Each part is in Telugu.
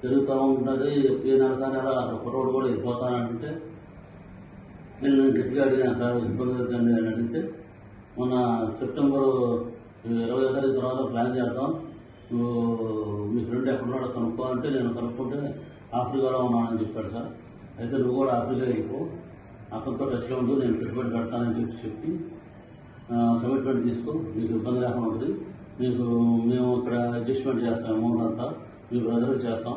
పెరుగుతూ ఉంటుంది ఏ నెలసారి అలా అక్కడ కుర్రోడు కూడా వెళ్ళిపోతానంటే నేను గట్టిగా అడిగాను సార్ ఇబ్బంది అవుతుంది అని అడిగితే మొన్న సెప్టెంబర్ ఇరవై తారీఖు తర్వాత ప్లాన్ చేద్దాం నువ్వు మీ ఫ్రెండ్ ఎక్కడున్నాడో కనుక్కో అంటే నేను కనుక్కుంటే ఆఫ్రికాలో ఉన్నానని చెప్పాడు సార్. అయితే నువ్వు కూడా ఆఫ్రికా వెళ్ళిపో అతనితో టచ్లో ఉండు నేను పెట్టుబడి పెడతానని చెప్పి చెప్పి కమిట్మెంట్ తీసుకో నీకు ఇబ్బంది లేకుండా ఉంటుంది మీకు మేము ఇక్కడ అడ్జస్ట్మెంట్ చేస్తాం అమౌంట్ అంతా మీ బ్రదర్కి చేస్తాం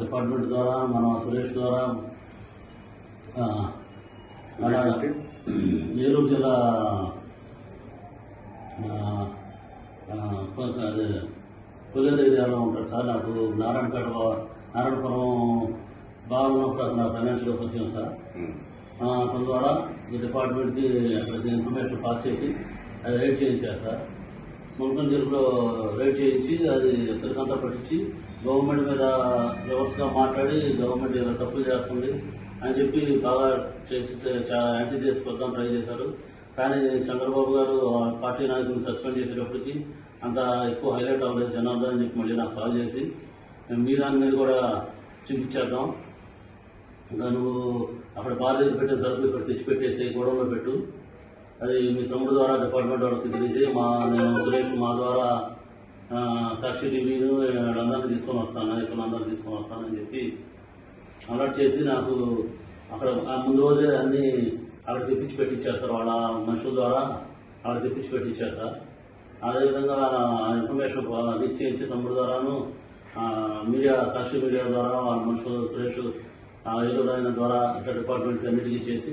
డిపార్ట్మెంట్ ద్వారా మన సురేష్ ద్వారా ఏలూరు జిల్లా అదే కొల్లేరు ఏరియాలో ఉంటాడు సార్ నాకు నారాయణపేట నారాయణపురం బాగున్నప్పుడు నాకు ఫైనాన్షియల్ కొంచెం సార్. అతని ద్వారా ఈ డిపార్ట్మెంట్కి అక్కడికి ఇన్ఫర్మేషన్ పాస్ చేసి అది రైడ్ చేయించారు సార్. మున్సిపల్ జైలులో రైడ్ చేయించి అది సరికంతా పట్టించి గవర్నమెంట్ మీద వ్యవస్థగా మాట్లాడి గవర్నమెంట్ ఏదో తప్పులు చేస్తుంది అని చెప్పి బాగా చేసి చాలా యాంటీ చేసుకొద్దాం ట్రై చేశారు. కానీ చంద్రబాబు గారు ఆ పార్టీ నాయకులను సస్పెండ్ చేసేటప్పటికి అంత ఎక్కువ హైలైట్ అవ్వలేదు జనార్దన్ అని చెప్పి మళ్ళీ నాకు కాల్ చేసి. మీ దాని మీద కూడా చూపించేద్దాం ఇంకా నువ్వు అక్కడ బాధ్యత పెట్టిన సరుకులు ఇక్కడ తెచ్చిపెట్టేసి గోడంలో పెట్టు. అది మీ తమ్ముడు ద్వారా డిపార్ట్మెంట్ వాళ్ళకి తెలిసి మా నేను సురేష్ మా ద్వారా సాక్షి టీవీను అందరినీ తీసుకొని వస్తాను ఇక్కడ అందరిని తీసుకొని వస్తానని చెప్పి అలర్ట్ చేసి నాకు అక్కడ ఆ ముందు రోజే అన్ని అక్కడ తెప్పించి పెట్టించారు సార్. వాళ్ళ మనుషుల ద్వారా అక్కడ తెప్పించి పెట్టించారు సార్. అదేవిధంగా ఇన్ఫర్మేషన్ లీక్ చేయించి తమ్ముడు ద్వారాను మీడియా సాక్షి మీడియా ద్వారా వాళ్ళ మనుషులు సురేష్ ఆ, ద్వారా ఇతర డిపార్ట్మెంట్ అన్నిటికీ చేసి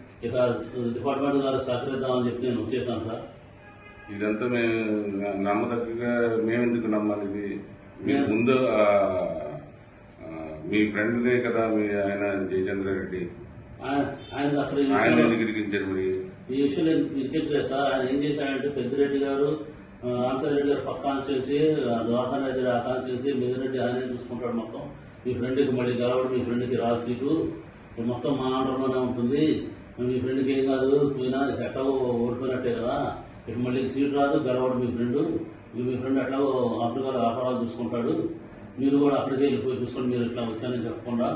ఇక డిపార్ట్మెంట్ గారు సహకరిద్దామని చెప్పి నేను వచ్చేసాను సార్. ఇదంతా మేము నమ్మదగ్గగా మేము ఎందుకు నమ్మాలి? ఇది ముందు మీ ఫ్రెండ్నే కదా మీ ఆయన జయచంద్ర రెడ్డి. ఆయన అసలు ఈ ఆయన ఎందుకు ఇరికించారు మరి? ఈ విషయంలో ఇరికించలేదు సార్. ఆయన ఏం చేశాడంటే పెద్దిరెడ్డి గారు ఆ, రామచంద్ర రెడ్డి గారు పక్క కాన్స్టిట్యూన్సీ దోహన్ రెడ్డి ఆ కాన్స్టిట్యూన్సీ మిగిలిరెడ్డి ఆయనే చూసుకుంటాడు మొత్తం. మీ ఫ్రెండ్కి మళ్ళీ గెలవడు మీ ఫ్రెండ్కి రాదు సీటు. మొత్తం మా ఆర్డర్లోనే ఉంటుంది. మీ ఫ్రెండ్కి ఏం కాదు పోయినా నీకు ఎట్లాగో ఓడిపోయినట్టే కదా. ఇక మళ్ళీ సీట్ రాదు గెలవడు మీ ఫ్రెండ్ మీ ఫ్రెండ్ ఆఫ్టర్ గారు వ్యాపారాలు చూసుకుంటాడు. మీరు కూడా అక్కడికే వెళ్ళిపోయి చూసుకొని మీరు ఇట్లా వచ్చానని చెప్పకుండా.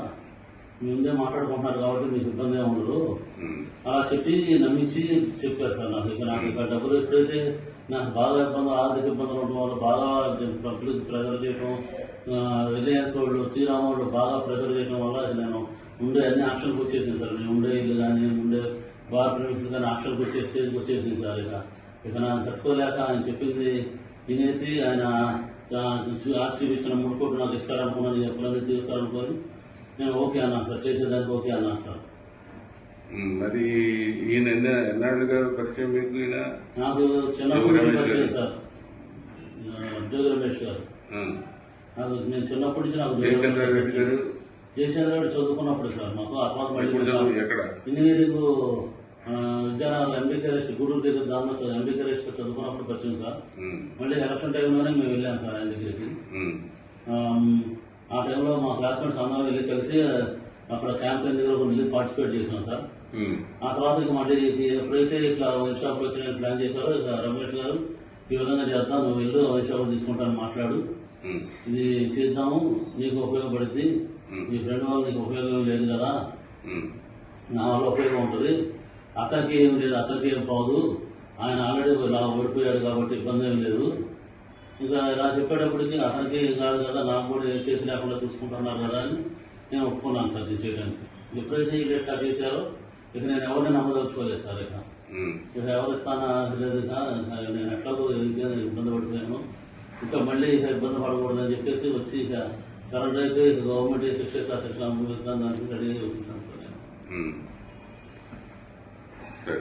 మీ ముందే మాట్లాడుకుంటున్నారు కాబట్టి మీకు ఇబ్బంది ఉండదు. అలా చెప్పి నమ్మించి చెప్పారు సార్ నాకు. ఇక నాకు ఇక డబ్బులు ఎప్పుడైతే నాకు బాగా ఇబ్బంది ఆర్థిక ఇబ్బందులు ఉండడం వల్ల బాగా చేయడం ఆ, రిలయన్స్ వాళ్ళు శ్రీరామ్ వాళ్ళు బాగా ప్రెజర్ చేయడం వల్ల నేను ఉండే అన్ని ఆప్షన్కి వచ్చేసింది సార్ నేను ఉండే ఇల్లు కానీ ఉండే బార్ ప్రిమిసెస్ కానీ ఆప్షన్కి వచ్చే స్టేజ్కి వచ్చేసింది సార్ ఇక ఇక నాకు తట్టుకోలేక ఆయన చెప్పింది వినేసి ఆయన ఆ, చూ- ఆస్తి ఇచ్చిన మూడు కోట్లు నాకు ఇస్తారనుకున్నాను ఎప్పుడైనా తీరుతారనుకొని నేను ఓకే అన్నాను సార్ చేసేదానికి ఓకే అన్నాను సార్. మరి ఈయన ఎన్న ఎన్నాళ్ళుగా పరిచయం మీకు ఈయన నాకు గారు. పరిచయం సార్ జోగి రమేష్ గారు. నాకు నేను చిన్నప్పటి నుంచి నాకు జయచంద్ర గారు చదువుకున్నప్పుడు సార్ మాకు చదువు ఎక్కడ? ఇంజనీరింగ్ విద్యానగర్ ఎంబీకే రెస్ట్ గూడూరు దగ్గర దానిలో చదువు ఎంబీకే రెస్ట్ చదువుకున్నప్పుడు పరిచయం సార్. మళ్ళీ ఎలక్షన్ టైంలోనే మేము వెళ్ళాం సార్ ఆయన దగ్గరికి. ఆ టైంలో మా క్లాస్మేట్స్ అందరం వెళ్ళి కలిసి అక్కడ క్యాంపెయిన్ దగ్గర వెళ్ళి పార్టిసిపేట్ చేసాం సార్. ఆ తర్వాత ఇక మళ్ళీ ఎప్పుడైతే ఇట్లా వైన్ షాప్ వచ్చిన ప్లాన్ చేశారో రమేష్ గారు ఈ విధంగా చేద్దాం నువ్వు వెళ్ళు వైన్ షాప్ తీసుకుంటాను మాట్లాడు. ఇది చేద్దాము నీకు ఉపయోగపడుద్ది. నీ ఫ్రెండ్ వాళ్ళు నీకు ఉపయోగం లేదు కదా. నా వల్ల ఉపయోగం ఉంటుంది. అతనికి ఏం లేదు అతనికి ఏం పోదు ఆయన ఆల్రెడీ ఇలా ఓడిపోయాడు కాబట్టి ఇబ్బంది ఏం లేదు. ఇంకా ఇలా చెప్పేటప్పటికి అతనికి ఏం కాదు కదా నాకు కూడా ఏ కేసు లేకుండా చూసుకుంటున్నారు కదా అని నేను ఒప్పుకున్నాను సార్ ఇది చేయడానికి. ఎప్పుడైతే ఈ ఇట్లా చేశారో ఇక నేను ఎవరిని నమ్మదలుచుకోలేదు సార్ ఇక. ఇక ఎవరు ఇస్తానా లేదు ఇక. నేను ఎట్లాగో ఇంకేం ఇబ్బంది పడిపోయాను. ఇంకా మళ్ళీ ఇక ఇబ్బంది పడకూడదని చెప్పేసి వచ్చి ఇక సరెండర్ అయితే ఇక గవర్నమెంట్ ఏ శిక్ష ఇస్తా శిక్ష అనుభవిస్తాను దానికి రెడీ వచ్చేసాను సార్ నేను ఉమ్. సరే